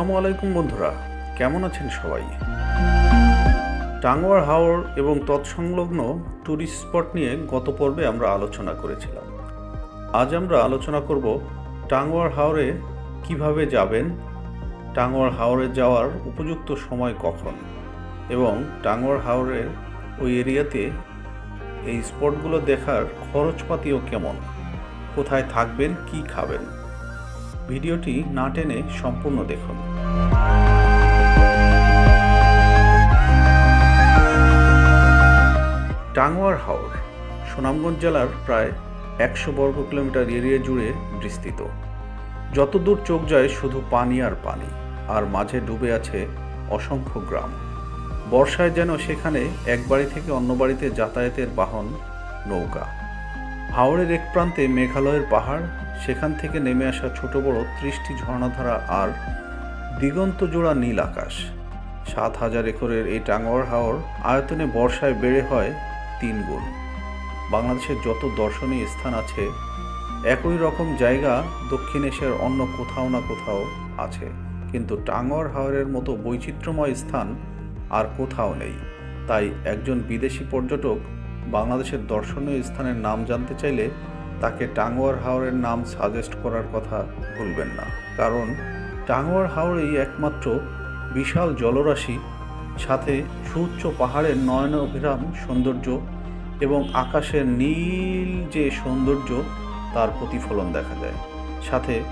আসসালামু আলাইকুম বন্ধুরা, কেমন আছেন সবাই? টাঙ্গুয়ার হাওর এবং তৎসংলগ্ন ট্যুরিস্ট স্পট নিয়ে গত পর্বে আমরা আলোচনা করেছিলাম। আজ আমরা আলোচনা করব টাঙ্গুয়ার হাওরে কীভাবে যাবেন টাঙ্গুয়ার হাওরে যাওয়ার উপযুক্ত সময় কখন এবং টাঙ্গুয়ার হাওরের ওই এরিয়াতে এই স্পটগুলো দেখার খরচপাতিও কেমন, কোথায় থাকবেন, কি খাবেন। ভিডিওটি না টেনে সম্পূর্ণ দেখুন। টাঙ্গুয়ার হাওর, সুনামগঞ্জ জেলার প্রায় একশো বর্গ কিলোমিটার এরিয়া জুড়ে বিস্তৃত। যতদূর চোখ যায় শুধু পানি আর পানি, আর মাঝে ডুবে আছে অসংখ্য গ্রাম। বর্ষায় যেন সেখানে এক বাড়ি থেকে অন্য বাড়িতে যাতায়াতের বাহন, নৌকা। হাওড়ের এক প্রান্তে মেঘালয়ের পাহাড় সেখান থেকে নেমে আসা ছোট বড় ত্রিশটি ঝর্ণাধারা আর দিগন্ত জোড়া নীল আকাশ। সাত হাজার একরের এই টাঙ্গর হাওর আয়তনে বর্ষায় বেড়ে হয় তিন গুণ। বাংলাদেশের যত দর্শনীয় স্থান আছে, একই রকম জায়গা দক্ষিণ এশিয়ার অন্য কোথাও না কোথাও আছে। কিন্তু টাঙ্গর হাওরের মতো বৈচিত্র্যময় স্থান আর কোথাও নেই। তাই একজন বিদেশি পর্যটক বাংলাদেশের দর্শনীয় স্থানের নাম জানতে চাইলে তাকে টাঙ্গুয়ার হাওরের নাম সাজেস্ট করার কথা ভুলবেন না। কারণ টাঙ্গুয়ার হাওরেই একমাত্র বিশাল জলরাশি, সাথে সুউচ্চ পাহাড়ের নয়ন অভিরাম সৌন্দর্য এবং আকাশের নীল যে সৌন্দর্য, তার প্রতিফলন দেখা যায়। সাথে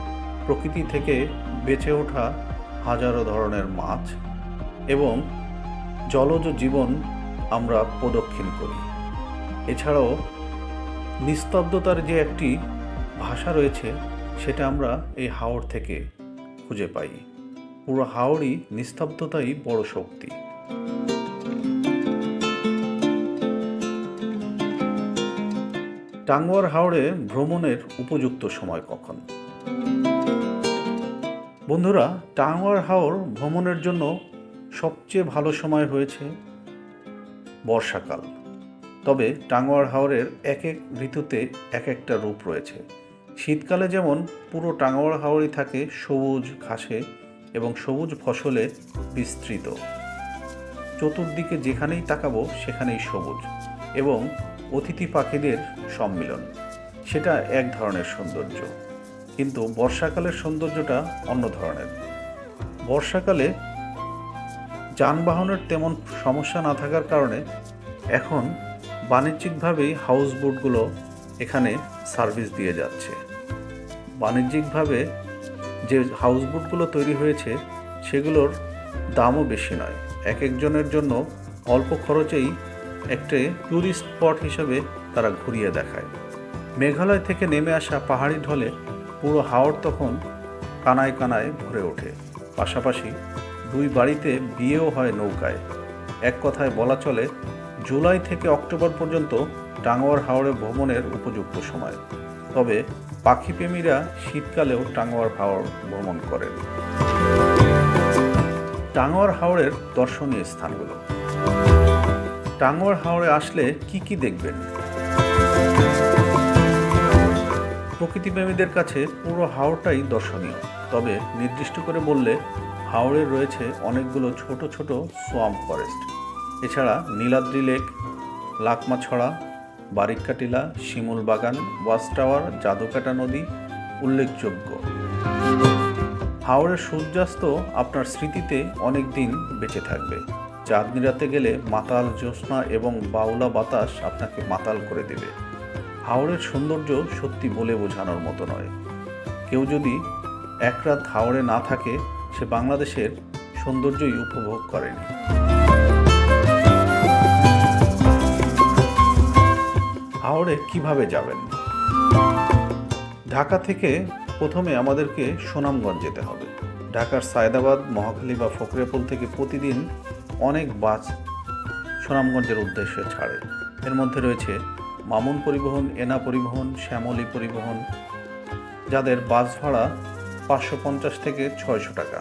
প্রকৃতি থেকে বেঁচে ওঠা হাজারো ধরনের মাছ এবং জলজ জীবন আমরা প্রদক্ষিণ করি। এছাড়াও নিস্তব্ধতার যে একটি ভাষা রয়েছে, সেটা আমরা এই হাওড় থেকে খুঁজে পাই। পুরো হাওড়ই নিস্তব্ধতাই বড় শক্তি। টাঙ্গুয়ার হাওড়ে ভ্রমণের উপযুক্ত সময় কখন? বন্ধুরা, টাঙ্গুয়ার হাওর ভ্রমণের জন্য সবচেয়ে ভালো সময় হয়েছে বর্ষাকাল। তবে টাঙ্গুয়ার হাওরের এক এক ঋতুতে এক একটা রূপ রয়েছে। শীতকালে যেমন পুরো টাঙ্গুয়ার হাওরই থাকে সবুজ ঘাসে এবং সবুজ ফসলে বিস্তৃত। চতুর্দিকে যেখানেই তাকাবো সেখানেই সবুজ এবং অতিথি পাখিদের সম্মিলন। সেটা এক ধরনের সৌন্দর্য। কিন্তু বর্ষাকালের সৌন্দর্যটা অন্য ধরনের। বর্ষাকালে যানবাহনের তেমন সমস্যা না থাকার কারণে এখন বাণিজ্যিকভাবেই হাউস বোটগুলো এখানে সার্ভিস দিয়ে যাচ্ছে। বাণিজ্যিকভাবে যে হাউস বোটগুলো তৈরি হয়েছে, সেগুলোর দামও বেশি নয়। এক একজনের জন্য অল্প খরচেই একটি ট্যুরিস্ট স্পট হিসেবে তারা ঘুরিয়ে দেখায়। মেঘালয় থেকে নেমে আসা পাহাড়ি ঢলে পুরো হাওড় তখন কানায় কানায় ভরে ওঠে। পাশাপাশি দুই বাড়িতে বিয়েও হয় নৌকায়। এক কথায় বলা চলে জুলাই থেকে অক্টোবর পর্যন্ত টাঙ্গুয়ার হাওড়ে ভ্রমণের উপযুক্ত সময়। তবে পাখিপ্রেমীরা শীতকালেও টাঙ্গুয়ার হাওড় ভ্রমণ করেন। টাঙ্গুয়ার হাওড়ের দর্শনীয় স্থানগুলো। টাঙ্গুয়ার হাওড়ে আসলে কি কি দেখবেন? প্রকৃতিপ্রেমীদের কাছে পুরো হাওড়টাই দর্শনীয়। তবে নির্দিষ্ট করে বললে হাওড়ে রয়েছে অনেকগুলো ছোট ছোট সোয়াম ফরেস্ট এছাড়া Niladri lake, Lakmachhara, Barikkatila, Shimul Bagan, watch tower, Jadukata নদী উল্লেখযোগ্য। হাওড়ের সূর্যাস্ত আপনার স্মৃতিতে অনেক দিন বেঁচে থাকবে। চাঁদনি রাতে গেলে মাতাল জ্যোৎস্না এবং বাউলা বাতাস আপনাকে মাতাল করে দেবে। হাওড়ের সৌন্দর্য সত্যি বলে বোঝানোর মতো নয়। কেউ যদি এক রাত হাওড়ে না থাকে, সে বাংলাদেশের সৌন্দর্যই উপভোগ করেনি। হাওড়ে কীভাবে যাবেন? ঢাকা থেকে প্রথমে আমাদেরকে সুনামগঞ্জ যেতে হবে। ঢাকার সায়দাবাদ, মহাখালী বা ফকরেপুল থেকে প্রতিদিন অনেক বাস সুনামগঞ্জের উদ্দেশ্যে ছাড়ে। এর মধ্যে রয়েছে মামুন পরিবহন, এনা পরিবহন, শ্যামলী পরিবহন, যাদের বাস ভাড়া পাঁচশো পঞ্চাশ থেকে ছয়শো টাকা।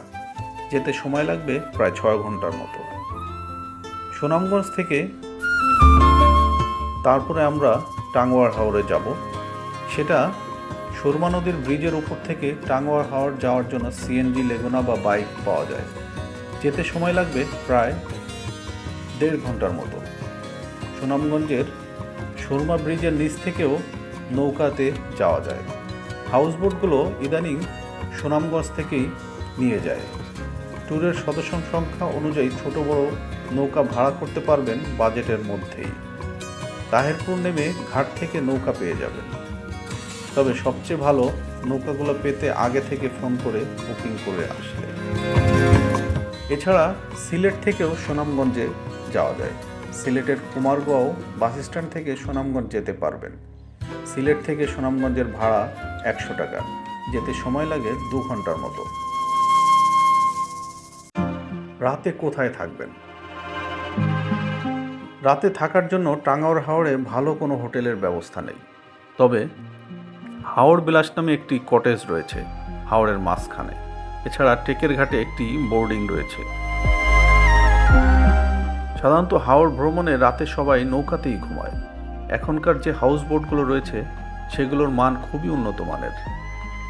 যেতে সময় লাগবে প্রায় ছয় ঘণ্টার মতো। সুনামগঞ্জ থেকে তারপরে আমরা টাঙ্গুয়ার হাওড়ে যাব। সেটা সুরমা নদীর ব্রিজের উপর থেকে টাঙ্গুয়ার হাওড় যাওয়ার জন্য সিএনজি লেগুনা বা বাইক পাওয়া যায়। যেতে সময় লাগবে প্রায় দেড় ঘণ্টার মতো। সুনামগঞ্জের সুরমা ব্রিজের নিচ থেকেও নৌকাতে যাওয়া যায়। হাউসবোটগুলো ইদানিং সুনামগঞ্জ থেকেই নিয়ে যায়। ট্যুরের সদস্য সংখ্যা অনুযায়ী ছোট বড় নৌকা ভাড়া করতে পারবেন বাজেটের মধ্যেই। তাহেরপুর নেমে ঘাট থেকে নৌকা পেয়ে যাবেন তবে সবচেয়ে ভালো নৌকাগুলো পেতে আগে থেকে ফোন করে বুকিং করে আসলে। এছাড়া সিলেট থেকেও সুনামগঞ্জে যাওয়া যায়। সিলেটের কুমারগাঁও বাস স্ট্যান্ড থেকে সুনামগঞ্জ যেতে পারবেন। সিলেট থেকে সুনামগঞ্জের ভাড়া একশো টাকা। যেতে সময় লাগে দু ঘণ্টার মতো। রাতে কোথায় থাকবেন? রাতে থাকার জন্য টাঙ্গাওয়ার হাওড়ে ভালো কোনো হোটেলের ব্যবস্থা নেই। তবে হাওড় বিলাস নামে একটি কটেজ রয়েছে হাওড়ের মাঝখানে। এছাড়া টেকের ঘাটে একটি বোর্ডিং রয়েছে। সাধারণত হাওড় ভ্রমণে রাতে সবাই নৌকাতেই ঘুমায়। এখনকার যে হাউস বোটগুলো রয়েছে, সেগুলোর মান খুবই উন্নত মানের।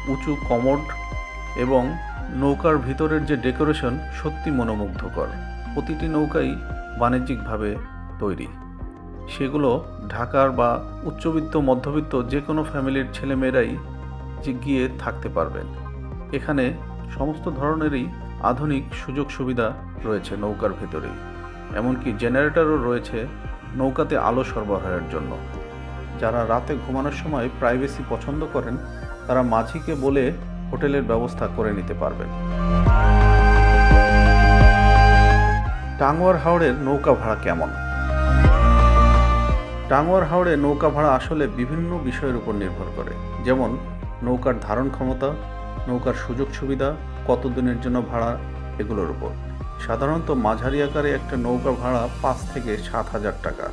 উঁচু কমোড এবং নৌকার ভিতরের যে ডেকোরেশন সত্যি মনোমুগ্ধকর। প্রতিটি নৌকাই বাণিজ্যিকভাবে তৈরি। সেগুলো ঢাকার বা উচ্চবিত্ত, মধ্যবিত্ত যে কোনো ফ্যামিলির ছেলেমেয়েরাই যে গিয়ে থাকতে পারবেন। এখানে সমস্ত ধরনেরই আধুনিক সুযোগ সুবিধা রয়েছে নৌকার ভেতরেই। এমনকি জেনারেটরও রয়েছে নৌকাতে আলো সরবরাহের জন্য। যারা রাতে ঘুমানোর সময় প্রাইভেসি পছন্দ করেন, তারা মাঝিকে বলে হোটেলের ব্যবস্থা করে নিতে পারবেন। টাঙ্গুয়ার হাওড়ের নৌকা ভাড়া কেমন? টাঙ্গুয়ার হাওড়ে নৌকা ভাড়া আসলে বিভিন্ন বিষয়ের উপর নির্ভর করে। যেমন, নৌকার ধারণ ক্ষমতা, নৌকার সুযোগ সুবিধা কত দিনের জন্য ভাড়া, এগুলোর উপর। সাধারণত মাঝারি আকারে একটা নৌকা ভাড়া পাঁচ থেকে সাত হাজার টাকা।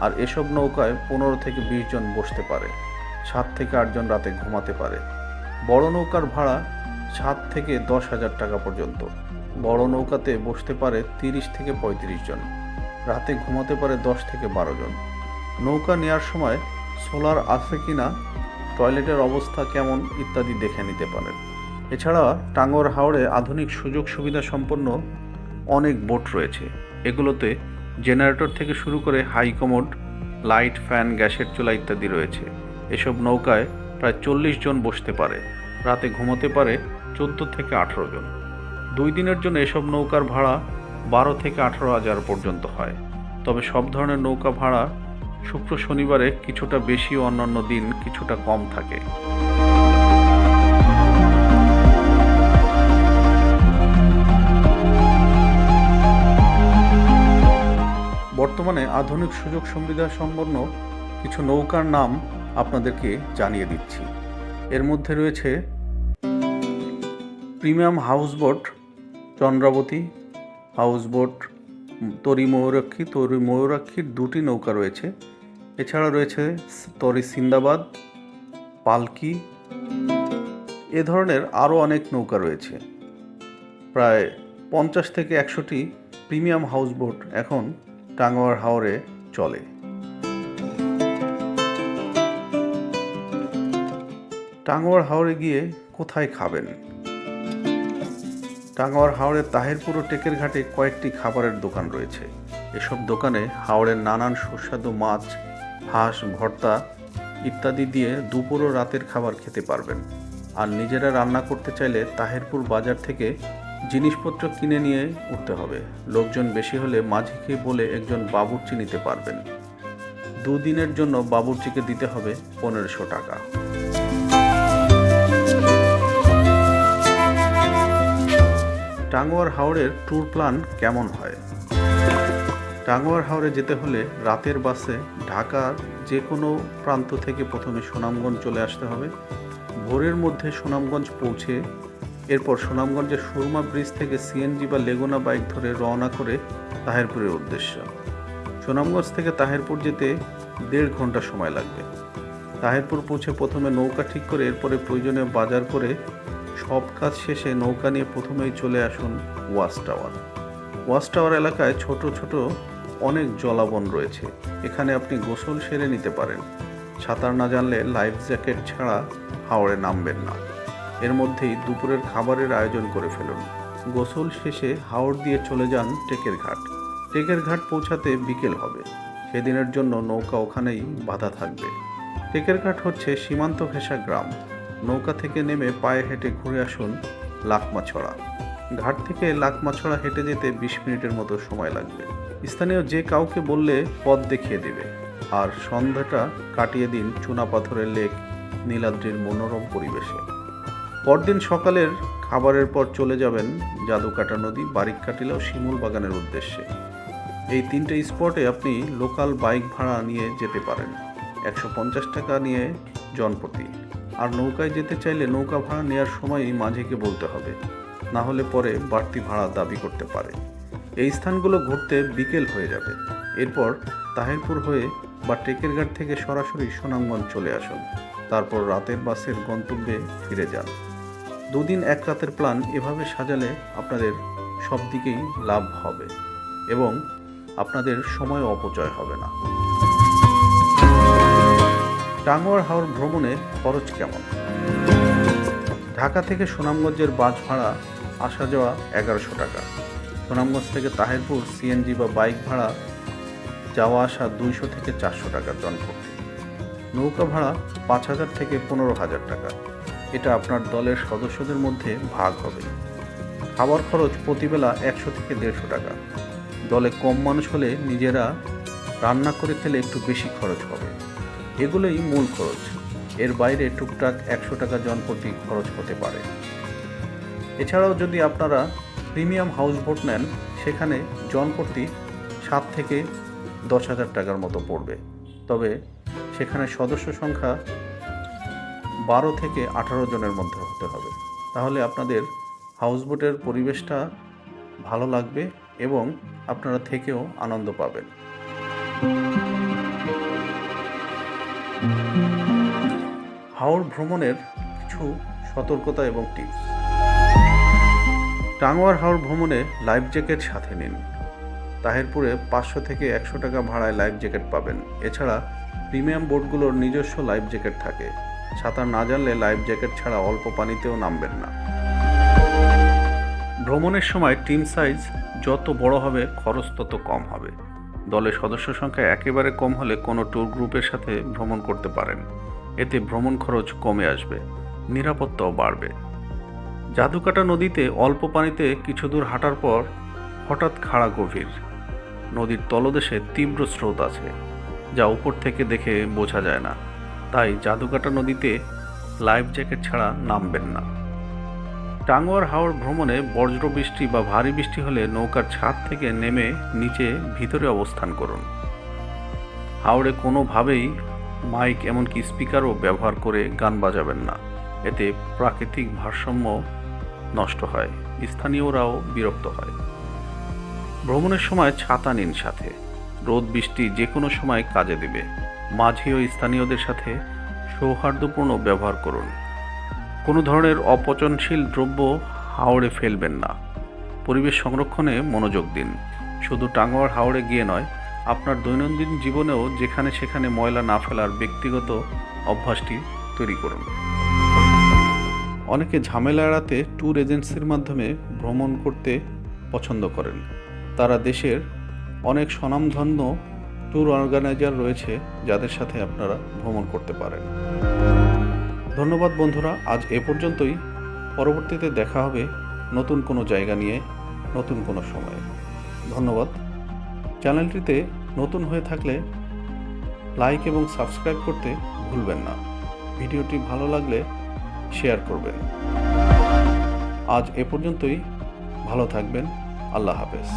আর এসব নৌকায় পনেরো থেকে বিশ জন বসতে পারে, সাত থেকে আটজন রাতে ঘুমাতে পারে। বড় নৌকার ভাড়া সাত থেকে দশ হাজার টাকা পর্যন্ত। বড় নৌকাতে বসতে পারে তিরিশ থেকে পঁয়ত্রিশ জন, রাতে ঘুমাতে পারে দশ থেকে বারো জন। নৌকা নেওয়ার সময় সোলার আছে কি না, টয়লেটের অবস্থা কেমন ইত্যাদি দেখে নিতে পারেন। এছাড়া টাঙ্গর হাওড়ে আধুনিক সুযোগ সুবিধা সম্পন্ন অনেক বোট রয়েছে। এগুলোতে জেনারেটর থেকে শুরু করে হাই কমোড, লাইট ফ্যান, গ্যাসের চুলা ইত্যাদি রয়েছে। এসব নৌকায় প্রায় চল্লিশ জন বসতে পারে। রাতে ঘুমোতে পারে চোদ্দ থেকে আঠেরো জন। দুই দিনের জন্য এসব নৌকার ভাড়া বারো থেকে আঠারো হাজার পর্যন্ত হয়। তবে সব ধরনের নৌকা ভাড়া শুক্র শনিবারে কিছুটা বেশি অন্যান্য দিন কিছুটা কম থাকে। বর্তমানে আধুনিক সুযোগ সুবিধা সম্পন্ন কিছু নৌকার নাম আপনাদেরকে জানিয়ে দিচ্ছি। এর মধ্যে রয়েছে প্রিমিয়াম হাউসবোট চন্দ্রাবতী, হাউসবোট তরি ময়ূরাক্ষী তরি ময়ূরাক্ষীর দুটি নৌকা রয়েছে। এছাড়া রয়েছে তরি সিন্দাবাদ, পালকি, এ ধরনের আরও অনেক নৌকা রয়েছে। প্রায় পঞ্চাশ থেকে একশোটি প্রিমিয়াম হাউসবোট এখন টাঙ্গুয়ার হাওরে চলে। টাঙ্গুয়ার হাওরে গিয়ে কোথায় খাবেন? টাঙ্গুয়ার হাওড়ের তাহিরপুর ও টেকের ঘাটে কয়েকটি খাবারের দোকান রয়েছে। এসব দোকানে হাওড়ের নানান সুস্বাদু মাছ হাঁস, ভর্তা ইত্যাদি দিয়ে দুপুর ও রাতের খাবার খেতে পারবেন। আর নিজেরা রান্না করতে চাইলে তাহেরপুর বাজার থেকে জিনিসপত্র কিনে নিয়ে উঠতে হবে। লোকজন বেশি হলে মাঝিকে বলে একজন বাবুর্চি নিতে পারবেন। দুদিনের জন্য বাবুর্চিকে দিতে হবে পনেরোশো টাকা। টাঙ্গুয়ার হাওড়ের ট্যুর প্ল্যান কেমন হয়? টাঙ্গুয়ার হাওড়ে যেতে হলে রাতের বাসে ঢাকার যে কোনো প্রান্ত থেকে প্রথমে সুনামগঞ্জ চলে আসতে হবে। ভোরের মধ্যে সুনামগঞ্জ পৌঁছে এরপর সুনামগঞ্জের সুরমা ব্রিজ থেকে সিএনজি বা লেগুনা বাইক ধরে রওনা করে তাহেরপুরের উদ্দেশ্য। সুনামগঞ্জ থেকে তাহেরপুর যেতে দেড় ঘণ্টা সময় লাগবে। তাহেরপুর পৌঁছে প্রথমে নৌকা ঠিক করে এরপরে প্রয়োজনীয় বাজার করে সব কাজ শেষে নৌকা নিয়ে প্রথমেই চলে আসুন ওয়াচ টাওয়ার। ওয়াচ টাওয়ার এলাকায় ছোট ছোট অনেক জলাবন রয়েছে। এখানে আপনি গোসল সেরে নিতে পারেন। সাঁতার না জানলে লাইফ জ্যাকেট ছাড়া হাওড়ে নামবেন না। এর মধ্যেই দুপুরের খাবারের আয়োজন করে ফেলুন। গোসল শেষে হাওড় দিয়ে চলে যান টেকের ঘাট। টেকের ঘাট পৌঁছাতে বিকেল হবে। সেদিনের জন্য নৌকা ওখানেই বাধা থাকবে। টেকের ঘাট হচ্ছে সীমান্ত ঘেঁষা গ্রাম। নৌকা থেকে নেমে পায়ে হেঁটে ঘুরে আসুন লাকমাছড়া। ঘাট থেকে লাকমাছড়া হেঁটে যেতে বিশ মিনিটের মতো সময় লাগবে। স্থানীয় যে কাউকে বললে পথ দেখিয়ে দেবে। আর সন্ধ্যাটা কাটিয়ে দিন চুনা পাথরের লেক নীলাদ্রির মনোরম পরিবেশে। পরদিন সকালের খাবারের পর চলে যাবেন জাদুকাটা নদী বারিককাটিলা ও শিমুল বাগানের উদ্দেশ্যে। এই তিনটে স্পটে আপনি লোকাল বাইক ভাড়া নিয়ে যেতে পারেন। একশো পঞ্চাশ টাকা নিয়ে জনপ্রতি। আর নৌকায় যেতে চাইলে নৌকা ভাড়া নেওয়ার সময়ই মাঝিকে বলতে হবে। না হলে পরে বাড়তি ভাড়া দাবি করতে পারে। এই স্থানগুলো ঘুরতে বিকেল হয়ে যাবে। এরপর তাহিরপুর হয়ে বা টেকের ঘাট থেকে সরাসরি সুনামগঞ্জ চলে আসুন। তারপর রাতের বাসের গন্তব্যে ফিরে যান। দুদিন এক রাতের প্ল্যান এভাবে সাজালে আপনাদের সব দিকেই লাভ হবে এবং আপনাদের সময় অপচয় হবে না। টাঙ্গুয়ার হাওর ভ্রমণে খরচ কেমন? ঢাকা থেকে সুনামগঞ্জের বাস ভাড়া আসা যাওয়া এগারোশো টাকা। সুনামগঞ্জ থেকে তাহিরপুর সিএনজি বা বাইক ভাড়া যাওয়া আসা দুইশো থেকে চারশো টাকা জনপ্রতি নৌকা ভাড়া পাঁচ হাজার থেকে পনেরো হাজার টাকা। এটা আপনার দলের সদস্যদের মধ্যে ভাগ হবে। খাবার খরচ প্রতিবেলা একশো থেকে দেড়শো টাকা। দলে কম মানুষ হলে নিজেরা রান্না করে খেলে একটু বেশি খরচ হবে। এগুলোই মূল খরচ। এর বাইরে টুকটাক একশো টাকা জনপ্রতি খরচ হতে পারে। এছাড়াও যদি আপনারা প্রিমিয়াম হাউস বোট নেন সেখানে জনপ্রতি সাত থেকে দশ হাজার টাকার মতো পড়বে। তবে সেখানে সদস্য সংখ্যা বারো থেকে আঠারো জনের মধ্যে হতে হবে। তাহলে আপনাদের হাউসবোটের পরিবেশটা ভালো লাগবে এবং আপনারা থেকেও আনন্দ পাবেন। হাওড় ভ্রমণের কিছু সতর্কতা এবং টিপস। টাঙ্গুয়ার হাওড় ভ্রমণে লাইফ জ্যাকেট সাথে নিন। তাহেরপুরে পাঁচশো থেকে একশো টাকা ভাড়ায় লাইফ জ্যাকেট পাবেন। এছাড়া প্রিমিয়াম বোটগুলোর নিজস্ব লাইফ জ্যাকেট থাকে। সাঁতার না জানলে লাইফ জ্যাকেট ছাড়া অল্প পানিতেও নামবেন না। ভ্রমণের সময় টিম সাইজ যত বড় হবে, খরচ তত কম হবে। দলের সদস্য সংখ্যা একেবারে কম হলে কোনো ট্যুর গ্রুপের সাথে ভ্রমণ করতে পারেন। এতে ভ্রমণ খরচ কমে আসবে, নিরাপত্তাও বাড়বে। জাদুকাটা নদীতে অল্প পানিতে কিছু দূর হাঁটার পর হঠাৎ খাড়া গভীর। নদীর তলদেশে তীব্র স্রোত আছে, যা উপর থেকে দেখে বোঝা যায় না। তাই জাদুকাটা নদীতে লাইফ জ্যাকেট ছাড়া নামবেন না। টাঙ্গুয়ার হাওড় ভ্রমণে বজ্র বৃষ্টি বা ভারী বৃষ্টি হলে নৌকার ছাদ থেকে নেমে নিচে ভিতরে অবস্থান করুন। হাওড়ে কোনোভাবেই মাইক, এমনকি স্পিকারও ব্যবহার করে গান বাজাবেন না। এতে প্রাকৃতিক ভারসাম্য নষ্ট হয়। স্থানীয়রাও বিরক্ত হয়। ভ্রমণের সময় ছাতা নিন সাথে। রোদ, বৃষ্টি যে কোনো সময় কাজে দেবে। মাঝি ও স্থানীয়দের সাথে সৌহার্দ্যপূর্ণ ব্যবহার করুন। কোনো ধরনের অপচনশীল দ্রব্য হাওড়ে ফেলবেন না। পরিবেশ সংরক্ষণে মনোযোগ দিন। শুধু টাঙ্গুয়ার হাওড়ে গিয়ে নয়, আপনার দৈনন্দিন জীবনেও যেখানে সেখানে ময়লা না ফেলার ব্যক্তিগত অভ্যাসটি তৈরি করুন। অনেকে ঝামেলা এড়াতে ট্যুর এজেন্সির মাধ্যমে ভ্রমণ করতে পছন্দ করেন। তারা দেশের অনেক স্বনামধন্য ট্যুর অর্গানাইজার রয়েছে যাদের সাথে আপনারা ভ্রমণ করতে পারেন। ধন্যবাদ বন্ধুরা, আজ এ পর্যন্তই। পরবর্তীতে দেখা হবে নতুন কোনো জায়গা নিয়ে, নতুন কোনো সময়ে। ধন্যবাদ। চ্যানেলটিতে নতুন হয়ে থাকলে লাইক এবং সাবস্ক্রাইব করতে ভুলবেন না। ভিডিওটি ভালো লাগলে শেয়ার করবেন আজ এ পর্যন্তই। ভালো থাকবেন। আল্লাহ হাফেজ।